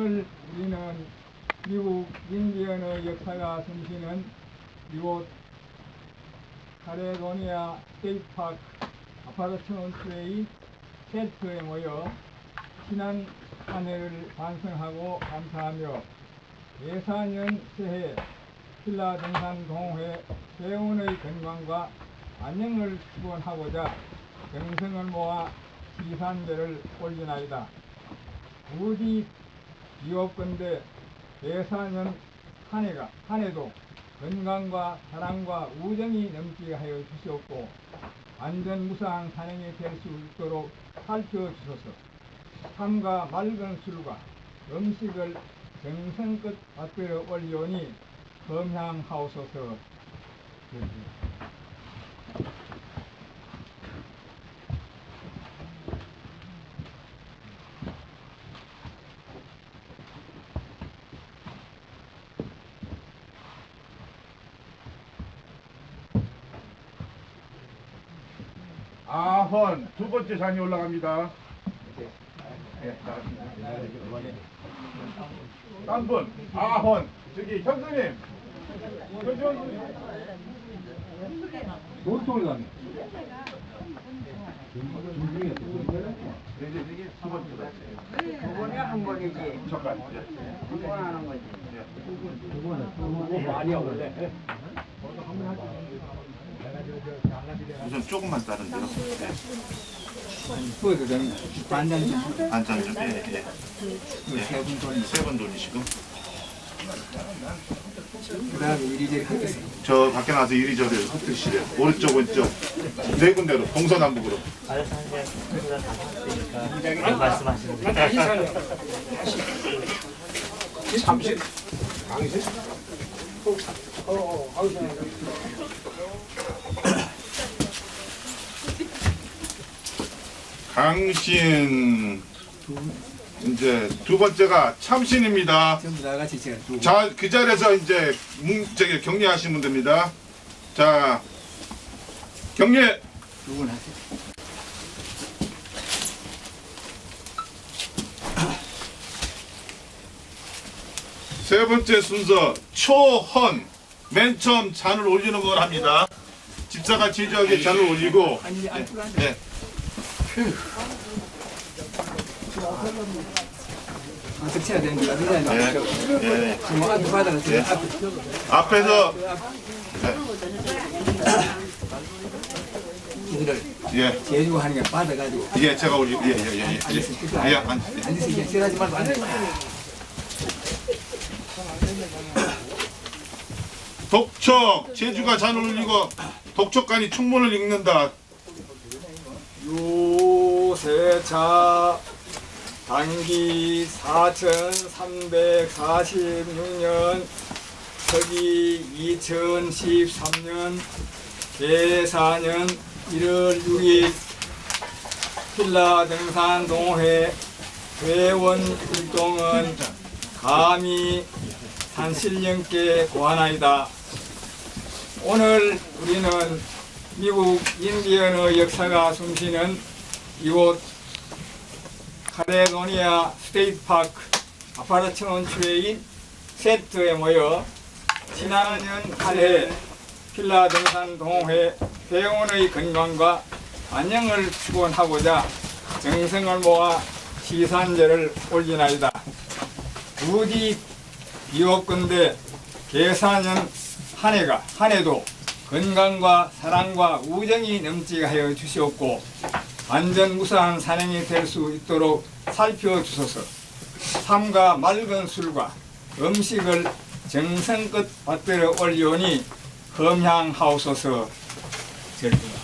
오늘 우리는 미국 인디언의 역사가 숨쉬는 이곳 카레도니아 스테이트파크 아파트 원트웨이 셀트에 모여 지난 한 해를 반성하고 감사하며 예사년 새해 신라 등산 동호회 회원의 건강과 안녕을 축원하고자 정성을 모아 시산제를 올리나이다. 부디 비옵건대 예사년 한 해가 한 해도 건강과 사랑과 우정이 넘치게 하여 주시옵고 안전 무사한 산행이 될 수 있도록 살펴 주소서. 삶과 맑은 술과 음식을 정성껏 받들어 올리오니 검향하옵소서. 아헌 두 번째 산이 올라갑니다. 딴분 아헌 저기 현수님 현수 놀토를 가네. 이제 이게 두 번째다. 두 번에 한 번이지. 잠깐. 두번 하는 거지. 뭐 많이 하고래. 우선 조금만 자른데요. 네. 그거도 좀 반장 좀 좀, 예, 예. 세분 돌리 세번 돌리시고. 그다음에 이리저리 하겠어요. 저 밖에 나가서 이리저리 흩으시래요. 오른쪽, 왼쪽. 네 군데로, 동서남북으로. 알아서 한개 다 말씀하시는 데 잠시 강신. 강신. 이제 두 번째가 참신입니다. 전부 다 같이 제가 두 자, 그 자리에서 이제 뭉, 저기 격리하시면 됩니다. 자, 격리! 두분 하세요. 세 번째 순서, 초헌. 맨 처음 잔을 올리는 걸 합니다. 집사가 지저하게 잔을 올리고, 아니 안안 앞에서, 예, 제주고 하는 게 받아가지고 예, 제가 올리, 예, 예, 예, 예. 앉으세요. 예, 안, 예. 앉으세요. 이제 쓰라지 말고 앉으세요. 독촉, 제주가 잔을 올리고, 독촉간이 충문을 읽는다. 요 세차 단기 4346년 서기 2013년 계사년 1월 6일 필라 등산 동호회 회원 일동은 감히 산신령께 고하나이다. 오늘 우리는 미국 인디언의 역사가 숨쉬는 이곳 카레도니아 스테이트 파크 아파트 원추회인 세트에 모여 지난년 한해 필라 등산 동호회 회원의 건강과 안녕을 축원하고자 정성을 모아 시산제를 올리나이다. 부디 비옵건대 계사년 한 해가 한 해도 건강과 사랑과 우정이 넘치게 하여 주시옵고 안전 무사한 산행이 될 수 있도록 살펴주소서. 삶과 맑은 술과 음식을 정성껏 받들어 올리오니 검향하옵소서. 절대.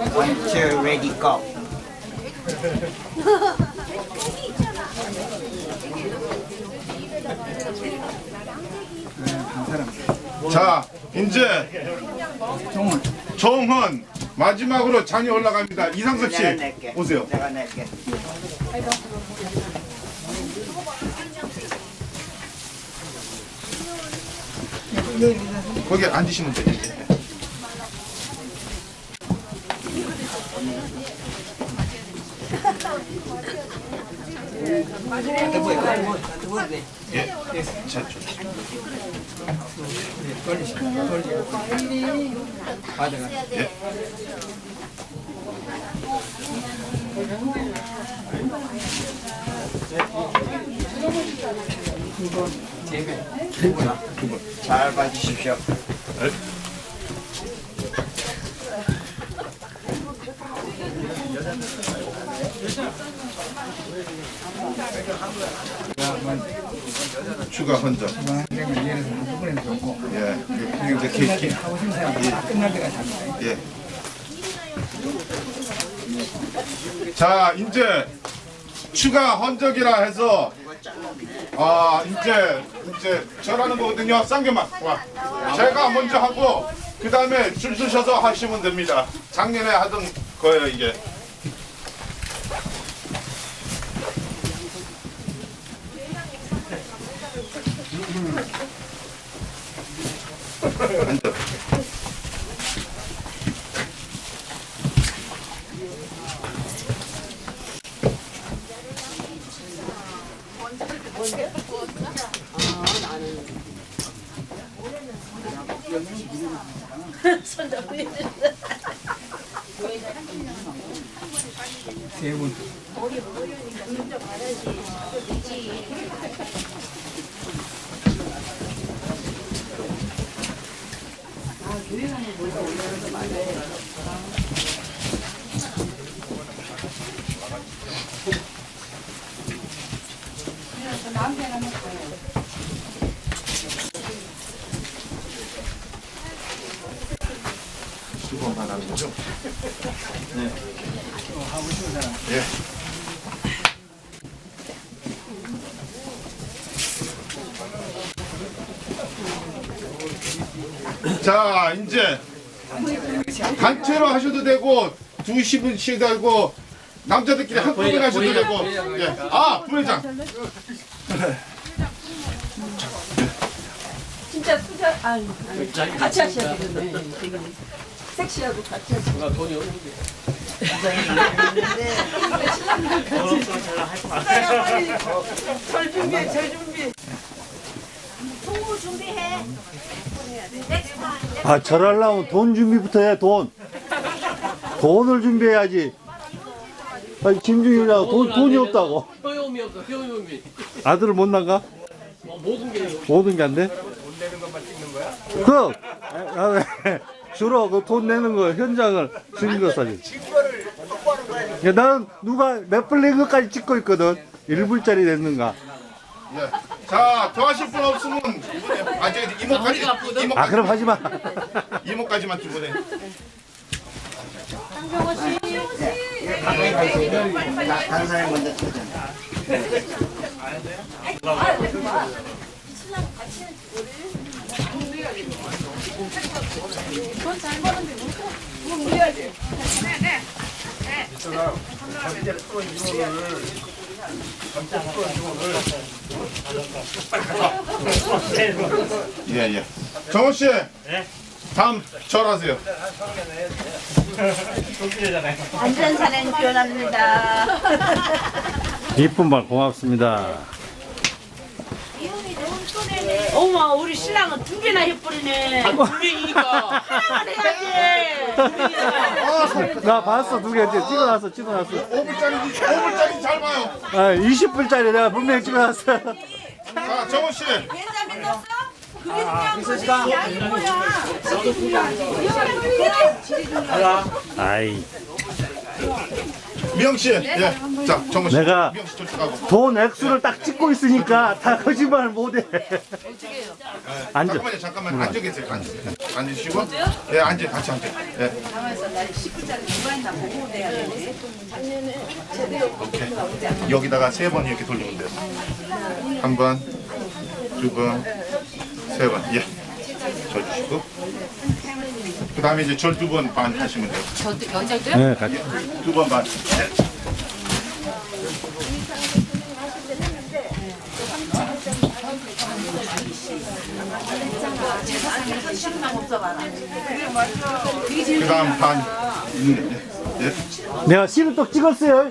One, two, ready, go. 자, 이제 종은 정헌 마지막으로 잔이 올라갑니다. 이상섭 씨. 오세요. 내가 낼게. 거기 앉으시면 되죠. 예. 예. 잘 봐주십시오. 추가 헌정. 예, 그리고 이제 개, 개, 예. 자, 이제 추가 헌정이라 해서 아 이제 이제 절하는 거거든요. 쌍겨만 와. 제가 먼저 하고 그 다음에 줄 서셔서 하시면 됩니다. 작년에 하던 거예요 이게. 앉아. 두번 만 하는 거죠? 네. 예. 자, 이제 단체로 하셔도 되고 두 시 분씩 되고 남자들끼리 한꺼번에 하셔도 되고. 예. 아, 부회장. 진짜 투자 아니, 아니 같이 하셔야 되겠네. 되게 섹시하고 같이 하셔야 돈이 없는데. 돈 없으면 전화 하지 마. 절 준비해, 절 준비해. 아, 절하려면 돈 준비부터 해, 돈. 돈을 준비해야지. 아니, 김중일이라고 돈, 돈이 없다고. 효용이 없어, 효용이. 아들을 못 나가? 뭐, 모든 게 모든 게 안 돼? 그, 아, 주로 그 돈 내는 거, 현장을 증거 사진. 야, 나는 누가 몇불낸 것까지 찍고 있거든. 1불짜리 냈는가. 예. 자, 더 하실 분 없으면 아, 저 이모까지 이모까지 아, 그럼 하지 마. 이모까지만 두 번에. 나- 다른 사람이 먼저 터져. 예, 예. 정호 씨. 다음 절하세요. 안전사는 기원합니다. 이쁜 말 고맙습니다. 어머, 우리 신랑은 두 개나 해버리네. 분명이니까. 하나만 해야지. 나 봤어, 두 개. 찍어놨어, 찍어놨어. 5불짜리 5불짜리 잘 봐요. 아, 20불짜리 내가 분명히 찍어놨어. 자, 정호 씨. 아이. 미영 씨. 예. 자, 정호 씨. 내가 미영 씨. 돈 액수를 딱 찍고 있으니까 다 거짓말 못해. 앉아. 잠깐만요, 잠깐만. 앉아 계세요. 앉아. 앉으시고. 예, 앉아. 같이 앉아. 예. 오케이. 여기다가 세 번 이렇게 돌리면 돼요. 한 번, 두 번, 세 번. 예. 저 주시고. 그 다음에 이제 절 두 번 반 하시면 돼요. 저도 여자도요? 네, 같이. 두 번 반. 네. 그 다음 반. 음, 네. 네. 내가 씨름떡 찍었어요.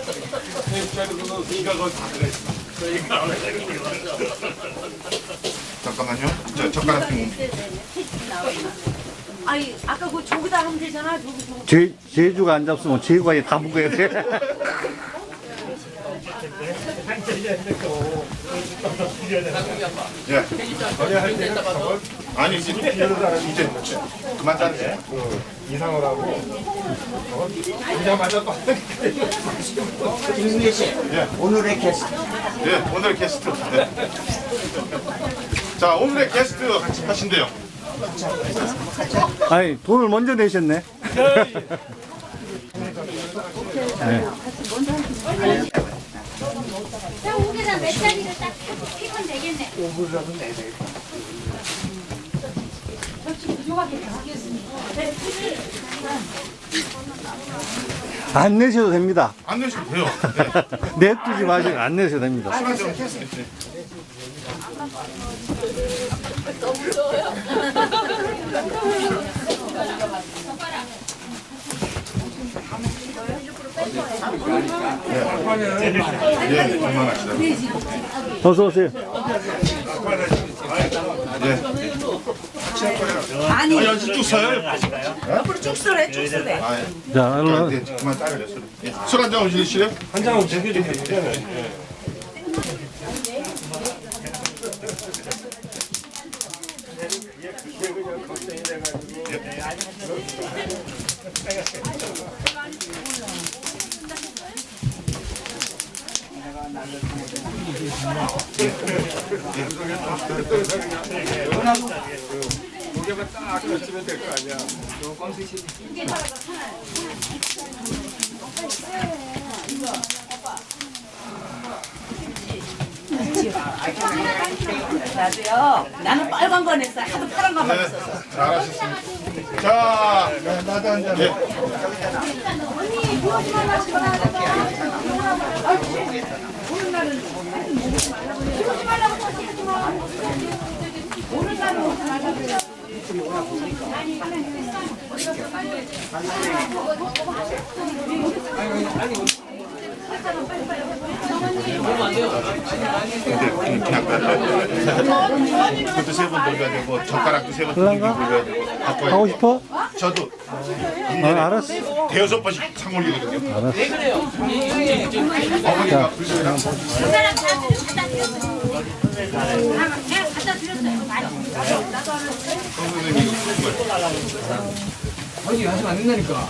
잠깐만요. 저 젓가락 좀. 아니 아까 그 저기다 하면 되잖아 저기 저기 제, 제주가 안 잡수면 제과에 다 묵어야 돼. 예. 아니 이제 이제 그만 자르세요. 이상을 하고 김수혜 씨, 오늘의 게스트. 예, 오늘 게스트. 네. 자, 오늘의 게스트 하신대요. 아니, 돈을 먼저 내셨네. 자, 우기다 몇 자리를 딱 피면 되겠네. 안 내셔도 됩니다. 안 내셔도 돼요. 네. 냅두지 마시고 안 내셔도 됩니다. 술 한잔 네. 예, 그만합시다. 어서 오세요. 예. 아니 아니, 아니, 쭉 서요. 옆으로 쭉 쓰래 쭉 쓰래 아, 예. 자, 일로 네, 그만 따라요. 술. 예. 술 한잔 오실래요? 한 장은 챙겨주세요. 고개만 딱 펼치면 될 거 아니야. 조금 드시. 나도요 나는 빨간 거 냈어 하도 파란 거만 네, 있었어 잘하셨습니다. 자, 네, 나도 한 잔. 예. 그것도 세번 돌려야 되고 젓가락 도 세번 돌리고 돌려야 되고 바꿔야 하고 되고 싶어? 저도 어, 알았어. 대여섯 번씩 상 올리거든요 왜 그래요? 이- 이- 이- 이- 어머니가 그 사람 다 갖다 드렸어요. 아, 제가 갖다 드렸어요. 많이. 아니 하시면 안 된다니까.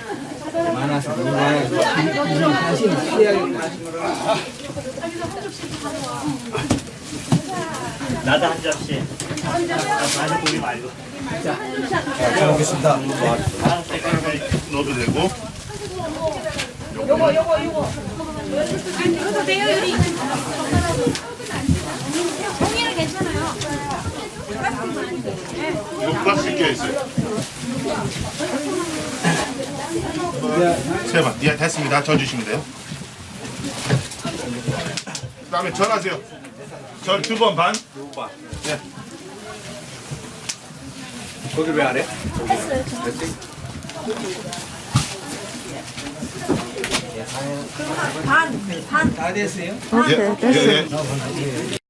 많아서 그냥 다시 피해야겠다. 나도 한 접시. 많이 보기 말고. 넣어도 되고 이것도 돼요, 유리. 종이는 괜찮아요. 이거 플라스틱 껴있어요 제발, 예, 됐습니다. 저 주시면 돼요. 그 다음에 절하세요. 절 두 번 반. 예. 거기 왜 안 해? 됐지? 그럼 반, 반. 다 됐어요? 예, 예, 예.